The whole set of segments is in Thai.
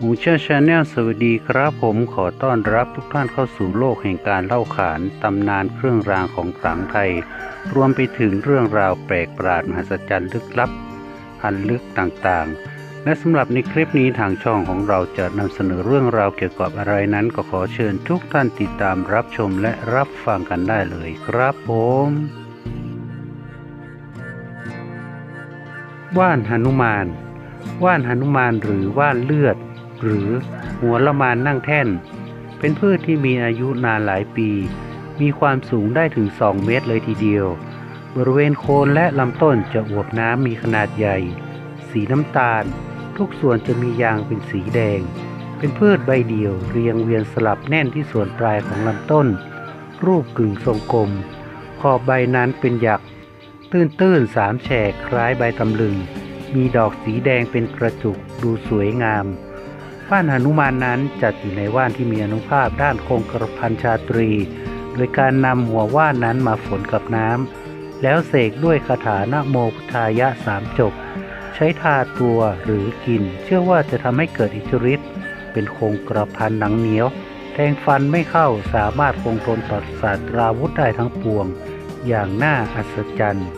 หงเชื่อชาแนลสวัสดีครับผมขอต้อนรับทุกท่านเข้าสู่โลกแห่งการเล่าขานตำนานเครื่องรางของขลังไทย รวมไปถึงเรื่องราวแปลกประหลาดมหัศจรรย์ลึกลับพันลึกต่างๆ และสำหรับในคลิปนี้ทางช่องของเราจะนำเสนอเรื่องราวเกี่ยวกับอะไรนั้นก็ขอเชิญทุกท่านติดตามรับชมและรับฟังกันได้เลยครับผมว่านหนุมาน ว่านหนุมานหรือว่านเลือด หรือหัวละมานนั่งแท่น เป็นพืชที่มีอายุนานหลายปี มีความสูงได้ถึง 2 เมตรเลยทีเดียว บริเวณโคนและลำต้นจะอวบน้ำมีขนาดใหญ่ สีน้ำตาล ทุกส่วนจะมียางเป็นสีแดง เป็นพืชใบเดียว เรียงเวียนสลับแน่นที่ส่วนปลายของลำต้น รูปกึ่งทรงกลม ขอบใบนั้นเป็นหยัก ตื้นๆสามแฉกคล้ายใบตำลึงมีดอกสีแดงเป็นกระจุกดูสวยงาม ว่านหนุมานนั้นจัดอยู่ในว่านที่มีอนุภาพด้านคงกระพันชาตรี โดยการนำหัวว่านนั้นมาฝนกับน้ำแล้วเสกด้วยคาถานะโมพุทธายะสามจบ ใช้ทาตัวหรือกิน เชื่อว่าจะทำให้เกิดอิทธิฤทธิ์เป็นคงกระพันหนังเหนียว แทงฟันไม่เข้าสามารถคงทนต่อศาสตราวุธได้ทั้งปวง อย่างน่าอัศจรรย์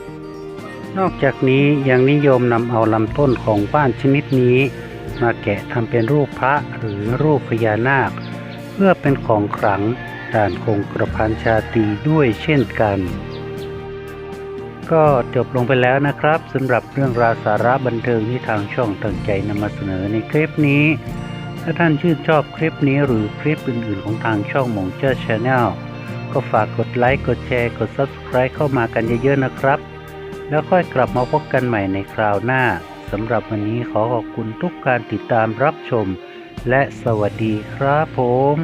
นอกจากนี้ยังนิยมนำเอาลำต้นของว่านชนิดนี้ มาแกะทำเป็นรูปพระหรือรูปพญานาค เพื่อเป็นของขลังด่านคงกระพันชาตรีด้วยเช่นกัน ก็จบลงไปแล้วนะครับสำหรับเรื่องราวสาระบันเทิงที่ทางช่องตั้งใจนำมาเสนอในคลิปนี้ ถ้าท่านชื่นชอบคลิปนี้หรือคลิปอื่น ๆ ของทางช่องมงเจ้าชาแนลก็ฝากกดไลค์ กดแชร์ กด Subscribe เข้ามากันเยอะ ๆ นะครับ แล้วค่อยกลับมาพบกันใหม่ในคราวหน้า สำหรับวันนี้ขอขอบคุณทุกการติดตามรับชม และสวัสดีครับผม